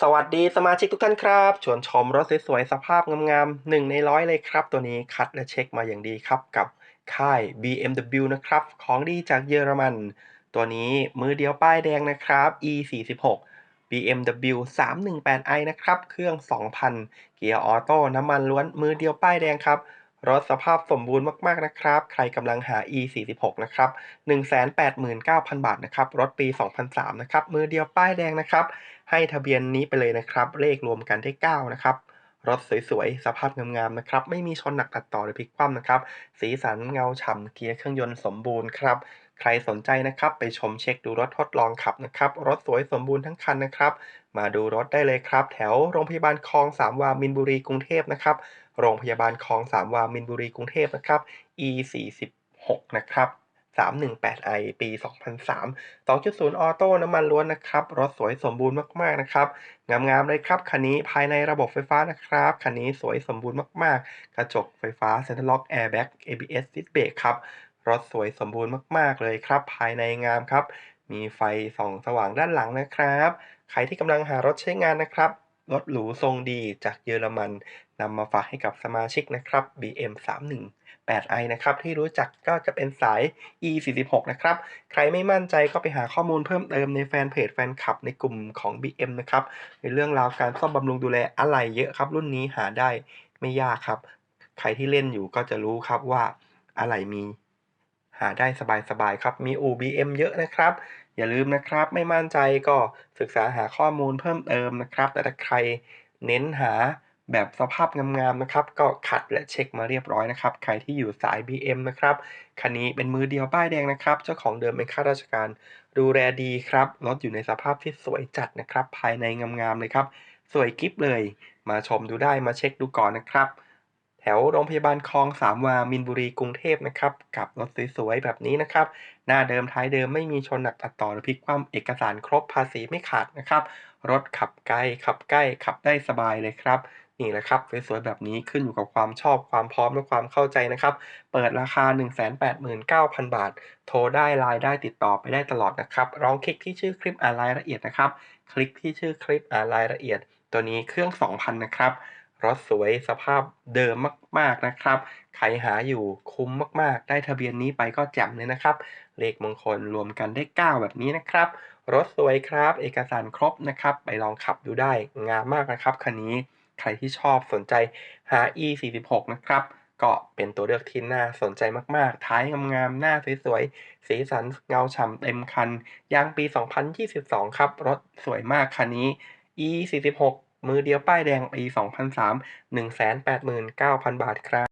สวัสดีสมาชิกทุกท่านครับชวนชมรถสวยๆสภาพงามๆหนึ่งในร้อยเลยครับ ตัวนี้คัดและเช็คมาอย่างดีครับกับค่าย BMW นะครับ ของดีจากเยอรมัน ตัวนี้มือเดียวป้ายแดงนะครับ E46 BMW 318i นะครับ เครื่อง 2,000 เกียร์ออโต้น้ำมันล้วนมือเดียวป้ายแดงครับ รถสภาพสมบูรณ์มาก ๆ นะครับ ใครกำลังหา E46 นะครับ 189,000 บาทนะครับ รถปี 2003 นะครับ มือเดียวป้ายแดงนะครับ ให้ทะเบียนนี้ไปเลยนะครับ เลขรวมกันได้ 9 นะครับ รถสวย ๆ สภาพงาม ๆ นะครับ ไม่มีชนหนักตัดต่อหรือพลิกคว่ำนะครับ สีสันเงาฉ่ำเกียร์เครื่องยนต์สมบูรณ์ครับ ใครสนใจนะครับไปชมเช็คดูรถทดลองขับนะครับ รถสวยสมบูรณ์ทั้งคันนะครับ มาดูรถได้เลยครับ แถวโรงพยาบาลคลองสามวามินบุรีกรุงเทพนะครับ โรงพยาบาลคลองสามวามินบุรีกรุงเทพนะครับ E 46นะครับ 318i ปี 2003 2.0 ออโต้น้ำมันล้วนนะครับ รถสวยสมบูรณ์มากๆนะครับ งามๆเลยครับ คันนี้ภายในระบบไฟฟ้านะครับ คันนี้สวยสมบูรณ์มากๆ กระจกไฟฟ้าเซ็นทรัลล็อกแอร์แบ็ก ABS ดิสเบรกครับ รถสวยสมบูรณ์มากๆเลยครับ ภายในงามครับ มีไฟส่องสว่างด้านหลังนะครับ ใครที่กำลังหารถใช้งานนะครับ รถหรูทรงดีจากเยอรมันนำมาฝากให้กับสมาชิกนะครับ BM 318i นะครับที่รู้จักก็จะเป็นสาย E46 นะครับ ใครไม่มั่นใจก็ไปหาข้อมูลเพิ่มเติมในแฟนเพจแฟนคลับในกลุ่มของ BM นะครับ ในเรื่องราวการซ่อมบำรุงดูแลอะไหล่เยอะครับ รุ่นนี้หาได้ไม่ยากครับ ใครที่เล่นอยู่ก็จะรู้ครับว่าอะไหล่มี หาได้สบายๆครับ มีอู่ BM เยอะนะครับ อย่าลืมนะครับ ไม่มั่นใจก็ศึกษาหาข้อมูลเพิ่มเติมนะครับ แต่ถ้าใครเน้นหาแบบสภาพงามๆนะครับ ก็ขัดและเช็คมาเรียบร้อยนะครับ ใครที่อยู่สาย BM นะครับ คันนี้เป็นมือเดียวป้ายแดงนะครับ เจ้าของเดิมเป็นข้าราชการ ดูแลดีครับ รถอยู่ในสภาพที่สวยจัดนะครับ ภายในงามๆเลยครับ สวยกิ๊บเลย มาชมดูได้มาเช็คดูก่อนนะครับ แถวโรงพยาบาลคลองสามวามินบุรีกรุงเทพนะครับกับรถสวยๆแบบนี้นะครับ หน้าเดิมท้ายเดิมไม่มีชนหนักตัดต่อหรือพลิกคว่ำเอกสารครบภาษีไม่ขาดนะครับ รถขับไกลขับใกล้ขับได้สบายเลยครับนี่แหละครับสวยๆแบบนี้ขึ้นอยู่กับความชอบความพร้อมและความเข้าใจนะครับ เปิดราคา 189,000 บาท โทรได้ไลน์ได้ติดต่อไปได้ตลอดนะครับลองคลิกที่ชื่อคลิปอ่านรายละเอียดนะครับ คลิกที่ชื่อคลิปอ่านรายละเอียด ตัวนี้เครื่อง 2,000 นะครับ รถสวยสภาพเดิมมากๆนะครับ ใครหาอยู่คุ้มมากๆ ได้ทะเบียนนี้ไปก็แจ่มเลยนะครับ เลขมงคลรวมกันได้ 9 แบบนี้นะครับ รถสวยครับ เอกสารครบนะครับ ไปลองขับดูได้งามมากนะครับคันนี้ใครที่ชอบสนใจหา E46 นะครับก็เป็นตัวเลือกที่น่าสนใจมากๆ ท้ายงามๆ หน้าสวยๆ สีสันเงาฉ่ำเต็มคัน ยางปี 2022 ครับ รถสวยมากคันนี้ E46 มือเดียวป้ายแดงปี 2003 189,000 บาทครับ